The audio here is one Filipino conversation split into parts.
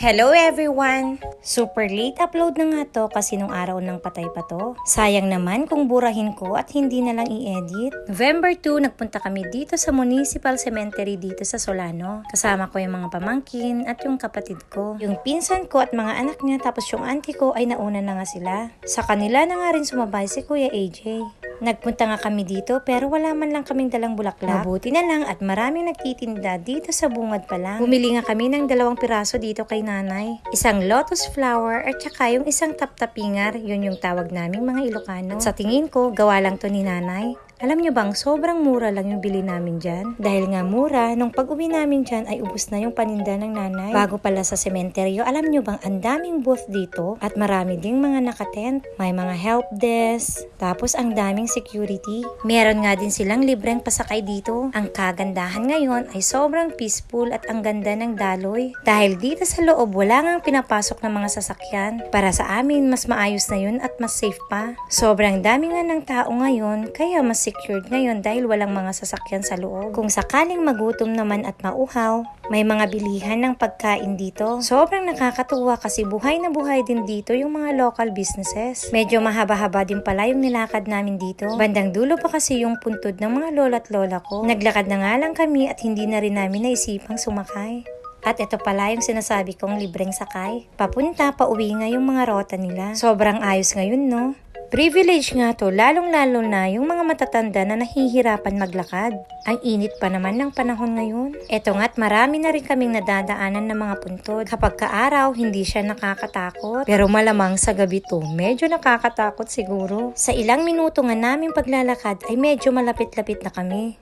Hello everyone! Super late upload na nga to kasi nung araw ng patay pa to. Sayang naman kung burahin ko at hindi na lang i-edit. November 2, nagpunta kami dito sa Municipal Cemetery dito sa Solano. Kasama ko yung mga pamangkin at yung kapatid ko. Yung pinsan ko at mga anak niya tapos yung auntie ko ay nauna na nga sila. Sa kanila na nga rin sumabay si Kuya AJ. Nagpunta nga kami dito pero wala man lang kaming dalang bulaklak. Mabuti na lang at maraming nagtitinda dito sa bungad pa lang. Bumili nga kami ng dalawang piraso dito kay nanay. Isang lotus flower at saka yung isang taptapingar. Yun yung tawag naming mga Ilocano. Sa tingin ko, gawa lang to ni nanay. Alam nyo bang sobrang mura lang yung bili namin dyan? Dahil nga mura, nung pag-uwi namin dyan ay ubos na yung paninda ng nanay. Bago pala sa sementeryo, alam nyo bang ang daming booth dito at marami ding mga nakatent. May mga help desk, tapos ang daming security. Meron nga din silang libreng pasakay dito. Ang kagandahan ngayon ay sobrang peaceful at ang ganda ng daloy. Dahil dito sa loob wala nga pinapasok ng mga sasakyan. Para sa amin, mas maayos na yun at mas safe pa. Sobrang dami nga ng tao ngayon, kaya mas secured ngayon dahil walang mga sasakyan sa loob. Kung sakaling magutom naman at mauhaw, may mga bilihan ng pagkain dito. Sobrang nakakatuwa kasi buhay na buhay din dito yung mga local businesses. Medyo mahaba-haba din pala yung nilakad namin dito. Bandang dulo pa kasi yung puntod ng mga lola't lola ko. Naglakad na nga lang kami at hindi na rin namin naisipang sumakay. At ito pala yung sinasabi kong libreng sakay. Papunta, pauwi nga yung mga rota nila. Sobrang ayos ngayon, no? Privilege nga to, lalong-lalo na yung mga matatanda na nahihirapan maglakad. Ang init pa naman ng panahon ngayon. Eto nga't marami na rin kaming nadadaanan ng mga puntod. Kapag kaaraw, hindi siya nakakatakot. Pero malamang sa gabi to, medyo nakakatakot siguro. Sa ilang minuto nga naming paglalakad ay medyo malapit-lapit na kami.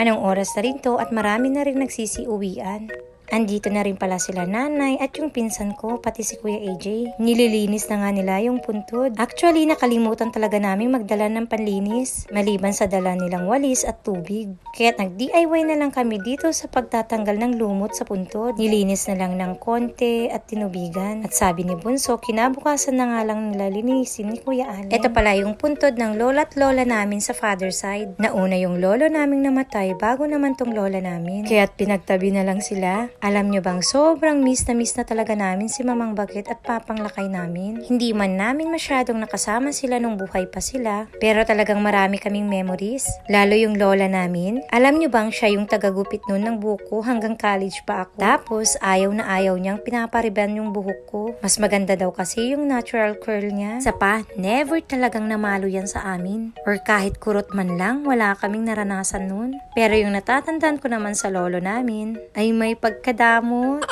Anong oras na rin to at marami na rin nagsisiuwian. Andito na rin pala sila nanay at yung pinsan ko, pati si Kuya AJ. Nililinis na nga nila yung puntod. Actually, nakalimutan talaga naming magdala ng panlinis. Maliban sa dala nilang walis at tubig. Kaya nag-DIY na lang kami dito sa pagtatanggal ng lumot sa puntod. Nilinis na lang ng konti at tinubigan. At sabi ni Bunso, kinabukasan na nga lang nila linisin ni Kuya Allen. Ito pala yung puntod ng lola at lola namin sa father side. Nauna yung lolo naming namatay bago naman tong lola namin. Kaya't pinagtabi na lang sila. Alam nyo bang sobrang miss na miss na talaga namin si Mamang Bagit at Papang Lakay namin. Hindi man namin masyadong nakasama sila nung buhay pa sila, pero talagang marami kaming memories. Lalo yung lola namin. Alam nyo bang siya yung tagagupit nun ng buko hanggang college pa ako? Tapos ayaw na ayaw niyang pinapariban yung buhok ko. Mas maganda daw kasi yung natural curl niya. Sa pa, never talagang namalo yan sa amin. Or kahit kurot man lang, wala kaming naranasan nun. Pero yung natatandaan ko naman sa lolo namin, ay may pagkadamot.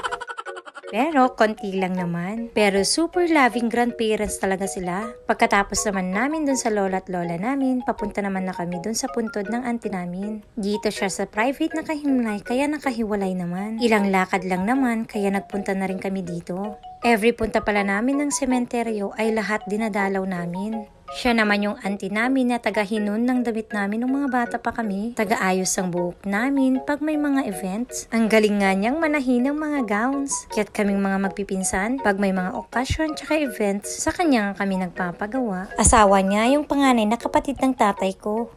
Pero konti lang naman. Pero super loving grandparents talaga sila. Pagkatapos naman namin dun sa lola at lola namin, papunta naman na kami dun sa puntod ng auntie namin. Dito siya sa private na kahimlay kaya nakahiwalay naman. Ilang lakad lang naman kaya nagpunta na rin kami dito. Every punta pala namin ng sementeryo ay lahat dinadalaw namin. Siya naman yung auntie namin na taga-hinon ng damit namin nung mga bata pa kami. Taga-ayos ang buhok namin pag may mga events. Ang galing nga niyang manahin ng mga gowns. Kaya't kaming mga magpipinsan, pag may mga okasyon tsaka events, sa kanya kami nagpapagawa. Asawa niya yung panganay na kapatid ng tatay ko.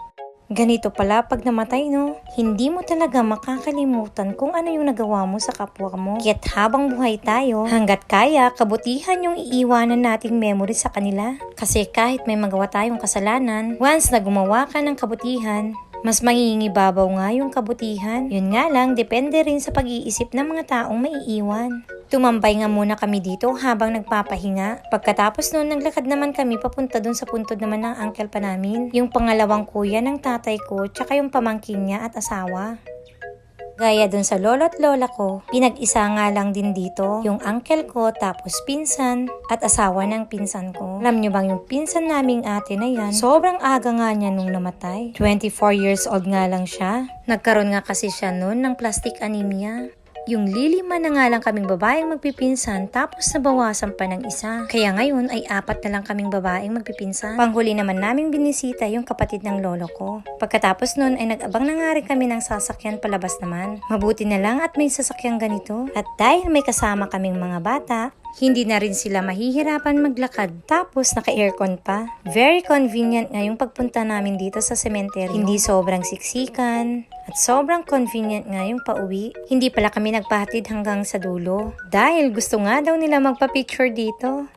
Ganito pala pag namatay, no? Hindi mo talaga makakalimutan kung ano yung nagawa mo sa kapwa mo. Kaya't habang buhay tayo, hanggat kaya, kabutihan yung iiwanan nating memory sa kanila. Kasi kahit may magawa tayong kasalanan, once na gumawa ka ng kabutihan, mas mangingibabaw nga yung kabutihan. Yun nga lang, depende rin sa pag-iisip ng mga taong maiiwan. Tumambay nga muna kami dito habang nagpapahinga. Pagkatapos noon, naglakad naman kami papunta dun sa puntod naman ng uncle pa namin. Yung pangalawang kuya ng tatay ko, tsaka yung pamangkin niya at asawa. Gaya dun sa lolo at lola ko, pinag-isa nga lang din dito yung uncle ko tapos pinsan at asawa ng pinsan ko. Alam nyo bang yung pinsan naming ate na yan, sobrang aga nga niya nung namatay. 24 years old nga lang siya. Nagkaroon nga kasi siya noon ng plastic anemia. Yung lilima na nga lang kaming babaeng magpipinsan tapos nabawasan pa ng isa. Kaya ngayon ay apat na lang kaming babaeng magpipinsan. Panghuli naman naming binisita yung kapatid ng lolo ko. Pagkatapos nun ay nag-abang na nga rin kami ng sasakyan palabas naman. Mabuti na lang at may sasakyang ganito. At dahil may kasama kaming mga bata, Hindi na rin sila mahihirapan maglakad. Tapos naka-aircon pa. Very convenient nga yung pagpunta namin dito sa sementeryo. Hindi sobrang siksikan. At sobrang convenient nga yung pauwi. Hindi pala kami nagpahatid hanggang sa dulo. Dahil gusto nga daw nila magpa-picture dito.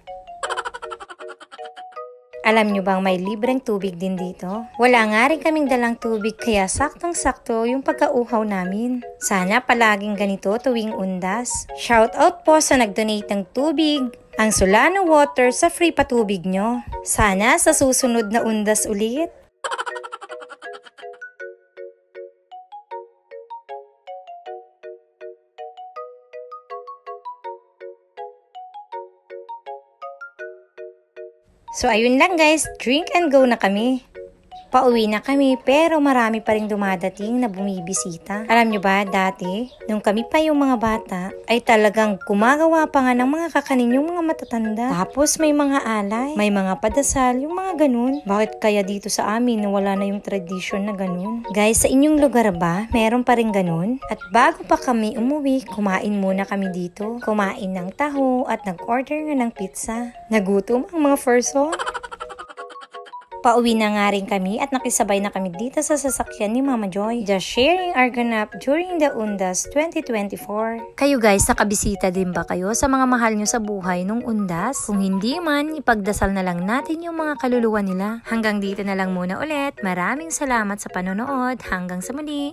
Alam nyo bang may libreng tubig din dito? Wala nga rin kaming dalang tubig kaya saktong-sakto yung pagkauhaw namin. Sana palaging ganito tuwing undas. Shout out po sa nag-donate ng tubig, ang Solano Water sa free patubig nyo. Sana sa susunod na undas ulit. So ayun lang guys, drink and go na kami. Pauwi na kami pero marami pa rin dumadating na bumibisita. Alam nyo ba, dati, nung kami pa yung mga bata, ay talagang gumagawa pa nga ng mga kakanin yung mga matatanda. Tapos may mga alay, may mga padasal, yung mga ganun. Bakit kaya dito sa amin na wala na yung tradition na ganun? Guys, sa inyong lugar ba, meron pa rin ganun? At bago pa kami umuwi, kumain muna kami dito. Kumain ng taho at nag-order nga ng pizza. Nagutom ang mga person. Pauwi na nga rin kami at nakisabay na kami dito sa sasakyan ni Mama Joy. Just sharing our ganap during the Undas 2024. Kayo guys, nakabisita din ba kayo sa mga mahal nyo sa buhay nung Undas? Kung hindi man, ipagdasal na lang natin yung mga kaluluwa nila. Hanggang dito na lang muna ulit. Maraming salamat sa panonood. Hanggang sa muli.